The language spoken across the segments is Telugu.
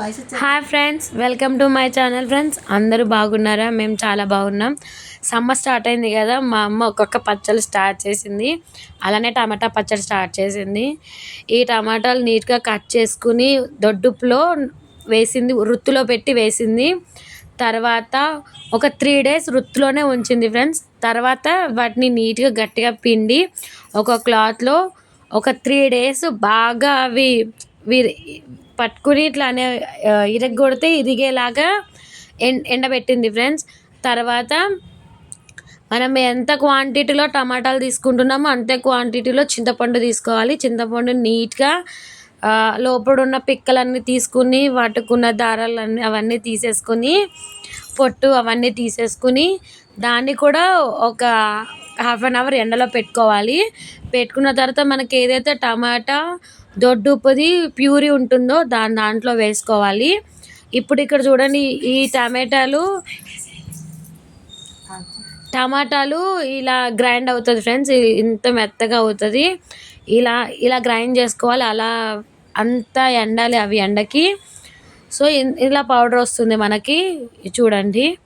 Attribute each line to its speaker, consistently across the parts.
Speaker 1: Hi friends welcome to my channel friends. అందరూ బాగున్నారా? మేము చాలా బాగున్నాం. సమ్మర్ స్టార్ట్ అయింది కదా మా అమ్మ ఒక్కొక్క పచ్చళ్ళు స్టార్ట్ చేసింది. అలానే టమాటా పచ్చడి స్టార్ట్ చేసింది. ఈ టమాటాలు నీట్గా కట్ చేసుకుని దొడ్డుపులో వేసింది వృత్తిలో పెట్టి వేసింది. తర్వాత ఒక త్రీ డేస్ వృత్తిలోనే ఉంచింది ఫ్రెండ్స్. తర్వాత వాటిని నీట్గా గట్టిగా పిండి ఒక క్లాత్లో ఒక త్రీ డేస్ బాగా అవి పట్టుకుని ఇట్లానే ఇరగొడితే ఇరిగేలాగా ఎండ ఎండబెట్టింది ఫ్రెండ్స్. తర్వాత మనం ఎంత క్వాంటిటీలో టమాటాలు తీసుకుంటున్నామో అంతే క్వాంటిటీలో చింతపండు తీసుకోవాలి. చింతపండు నీట్గా లోపల ఉన్న పిక్కలన్నీ తీసుకుని వాటికున్న దారాలన్నీ అవన్నీ తీసేసుకొని పొట్టు అవన్నీ తీసేసుకుని దాన్ని కూడా ఒక హాఫ్ అన్ అవర్ ఎండలో పెట్టుకోవాలి. పెట్టుకున్న తర్వాత మనకి ఏదైతే టమాటా దొడ్డు ఉప్పుది ప్యూరీ ఉంటుందో దాని దాంట్లో వేసుకోవాలి. ఇప్పుడు ఇక్కడ చూడండి ఈ టమాటాలు టమాటాలు ఇలా గ్రైండ్ అవుతుంది ఫ్రెండ్స్. ఇంత మెత్తగా అవుతుంది. ఇలా ఇలా గ్రైండ్ చేసుకోవాలి. అలా అంతా ఎండాలి అవి ఎండకి. సో ఇన్- ఇలా పౌడర్ వస్తుంది మనకి. చూడండి.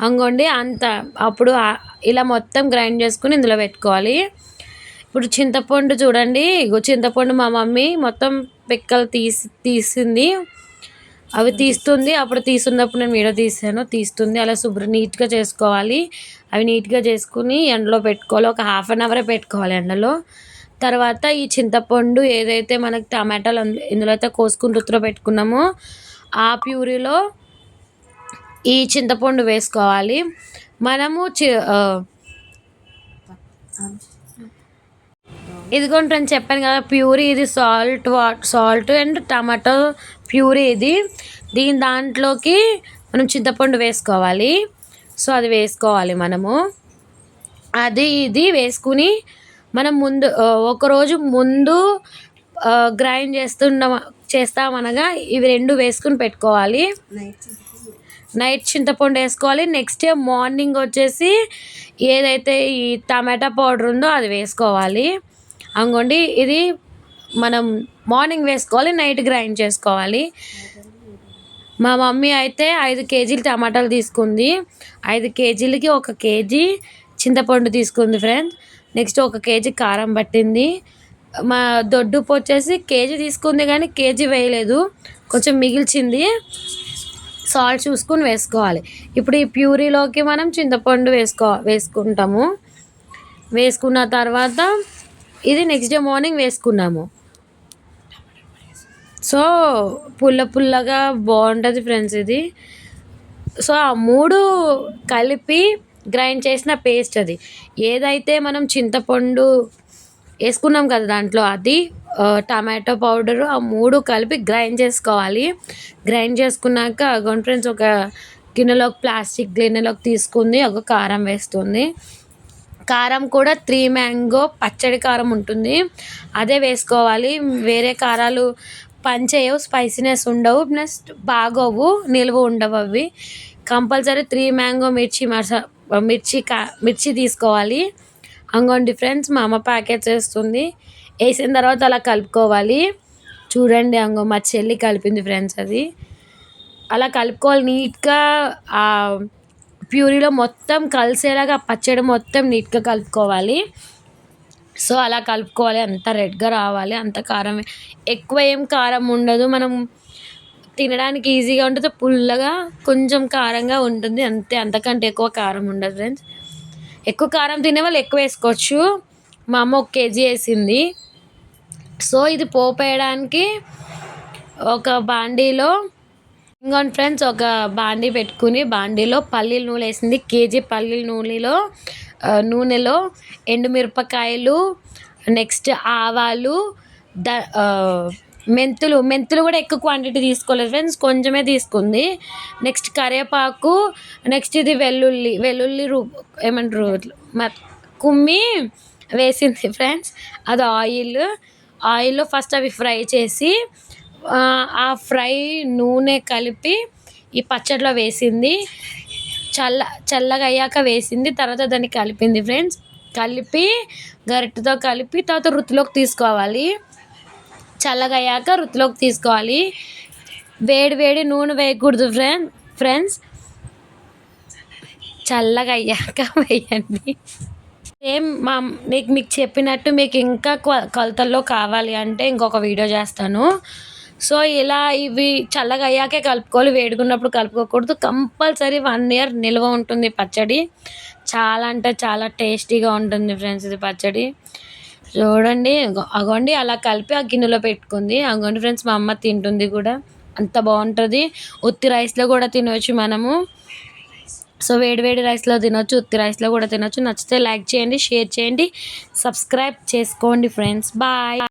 Speaker 1: అంగోండి అంత అప్పుడు ఇలా మొత్తం గ్రైండ్ చేసుకుని ఇందులో పెట్టుకోవాలి. ఇప్పుడు చింతపండు చూడండి చింతపండు మా మమ్మీ మొత్తం పిక్కలు తీసి తీసింది. అవి తీస్తుంది అప్పుడు తీస్తున్నప్పుడు నేను వీడియో తీసాను తీస్తుంది. అలా శుభ్రం నీట్గా చేసుకోవాలి. అవి నీట్గా చేసుకుని ఎండలో పెట్టుకోవాలి ఒక హాఫ్ అన్ అవరే పెట్టుకోవాలి ఎండలో. తర్వాత ఈ చింతపండు ఏదైతే మనకి టమాటాలు ఇందులో అయితే కోసుకుని రుతులో పెట్టుకున్నామో ఆ ప్యూరీలో ఈ చింతపండు వేసుకోవాలి. మనము చి ఇదిగోండి ఫ్రెండ్స్ చెప్పాను కదా ప్యూరీ ఇది సాల్ట్ వా సాల్ట్ అండ్ టమాటో ప్యూరీ ఇది. దీని దాంట్లోకి మనం చింతపండు వేసుకోవాలి. సో అది వేసుకోవాలి మనము. అది ఇది వేసుకుని మనం ముందు ఒకరోజు ముందు గ్రైండ్ చేస్తున్న చేస్తామనగా ఇవి రెండు వేసుకుని పెట్టుకోవాలి.
Speaker 2: నైట్
Speaker 1: చింతపండు వేసుకోవాలి. నెక్స్ట్ డే మార్నింగ్ వచ్చేసి ఏదైతే ఈ టమాటా పౌడర్ ఉందో అది వేసుకోవాలి. అంగోండి ఇది మనం మార్నింగ్ వేసుకోవాలి నైట్ గ్రైండ్ చేసుకోవాలి. మా మమ్మీ అయితే ఐదు కేజీలు టమాటాలు తీసుకుంది. ఐదు కేజీలకి ఒక కేజీ చింతపండు తీసుకుంది ఫ్రెండ్స్ నెక్స్ట్ ఒక కేజీ కారం పట్టింది. మా దొడ్డుపు వచ్చేసి కేజీ తీసుకుంది కానీ కేజీ వేయలేదు. కొంచెం మిగిల్చింది. సాల్ట్ చూసుకుని వేసుకోవాలి. ఇప్పుడు ఈ ప్యూరీలోకి మనం చింతపండు వేసుకో వేసుకుంటాము. వేసుకున్న తర్వాత ఇది నెక్స్ట్ డే మార్నింగ్ వేసుకున్నాము. సో పుల్ల పుల్లగా బాగుంటుంది ఫ్రెండ్స్ ఇది. సో ఆ మూడు కలిపి గ్రైండ్ చేసిన పేస్ట్ అది. ఏదైతే మనం చింతపండు వేసుకున్నాం కదా దాంట్లో అది టమాటో పౌడరు ఆ మూడు కలిపి గ్రైండ్ చేసుకోవాలి. గ్రైండ్ చేసుకున్నాక అగోండి ఫ్రెండ్స్ ఒక గిన్నెలోకి ప్లాస్టిక్ గిన్నెలోకి తీసుకుంది ఒక కారం వేస్తుంది. కారం కూడా త్రీ మ్యాంగో పచ్చడి కారం ఉంటుంది. అదే వేసుకోవాలి. వేరే కారాలు పంచేయవు స్పైసీనెస్ ఉండవు ప్లస్ బాగోవు నిల్వ ఉండవు అవి. కంపల్సరీ త్రీ మ్యాంగో మిర్చి మసా మిర్చి కా మిర్చి తీసుకోవాలి. అంగోండి ఫ్రెండ్స్ మా అమ్మ ప్యాకెట్స్ వేస్తుంది. వేసిన తర్వాత అలా కలుపుకోవాలి. చూడండి అంగో మా చెల్లి కలిపింది ఫ్రెండ్స్ అది. అలా కలుపుకోవాలి నీట్గా ఆ ప్యూరీలో మొత్తం కలిసేలాగా ఆ పచ్చడి మొత్తం నీట్గా కలుపుకోవాలి. సో అలా కలుపుకోవాలి. అంత రెడ్గా రావాలి అంత కారం. ఎక్కువ ఏం కారం ఉండదు. మనం తినడానికి ఈజీగా ఉంటుంది. పుల్లగా కొంచెం కారంగా ఉంటుంది. అంతే అంతకంటే ఎక్కువ కారం ఉండదు ఫ్రెండ్స్. ఎక్కువ కారం తినే వాళ్ళు ఎక్కువ వేసుకోవచ్చు. మా అమ్మ ఒక కేజీ వేసింది. సో ఇది పోపు వేయడానికి ఒక బాండీలో ఇంకోండి ఫ్రెండ్స్ ఒక బాండీ పెట్టుకుని బాండీలో పల్లీల నూనె వేసింది. కేజీ పల్లీల నూనెలో నూనెలో ఎండుమిరపకాయలు నెక్స్ట్ ఆవాలు ద మెంతులు మెంతులు కూడా ఎక్కువ క్వాంటిటీ తీసుకోలేదు ఫ్రెండ్స్ కొంచెమే తీసుకుంది. నెక్స్ట్ కరివేపాకు నెక్స్ట్ ఇది వెల్లుల్లి వెల్లుల్లి రూ ఏమంటారు మ- కుమ్మి వేసింది ఫ్రెండ్స్ అది ఆయిల్ ఆయిల్లో ఫస్ట్ అవి ఫ్రై చేసి ఆ, ఫ్రై నూనె కలిపి ఈ పచ్చడిలో వేసింది. చల్ల చల్లగా అయ్యాక వేసింది తర్వాత దాన్ని కలిపింది ఫ్రెండ్స్ కలిపి గరిటతో కలిపి తర్వాత రుతిలోకి తీసుకోవాలి. చల్లగయ్యాక అయ్యాక తీసుకోవాలి. వేడి వేడి నూనె వేయకూడదు ఫ్రెండ్ ఫ్రెండ్స్. చల్లగా అయ్యాక వేయండి. సేమ్ మా మీకు మీకు చెప్పినట్టు మీకు ఇంకా కొ- కొలతల్లో కావాలి అంటే ఇంకొక వీడియో చేస్తాను. సో ఇలా ఇవి చల్లగా అయ్యాకే కలుపుకోవాలి. వేడుకున్నప్పుడు కలుపుకోకూడదు. కంపల్సరీ వన్ ఇయర్ నిల్వ ఉంటుంది పచ్చడి. చాలా అంటే చాలా టేస్టీగా ఉంటుంది ఫ్రెండ్స్ ఇది పచ్చడి. చూడండి అగోండి అలా కలిపి ఆ గిన్నెలో పెట్టుకుంది. అగోండి ఫ్రెండ్స్ మా అమ్మ తింటుంది కూడా. అంత బాగుంటుంది. ఉత్తి రైస్లో కూడా తినవచ్చు మనము. సో వేడి వేడి రైస్లో తినొచ్చు ఉత్తి రైస్లో కూడా తినొచ్చు. నచ్చితే లైక్ చేయండి షేర్ చేయండి. సబ్స్క్రైబ్ చేసుకోండి ఫ్రెండ్స్. బాయ్.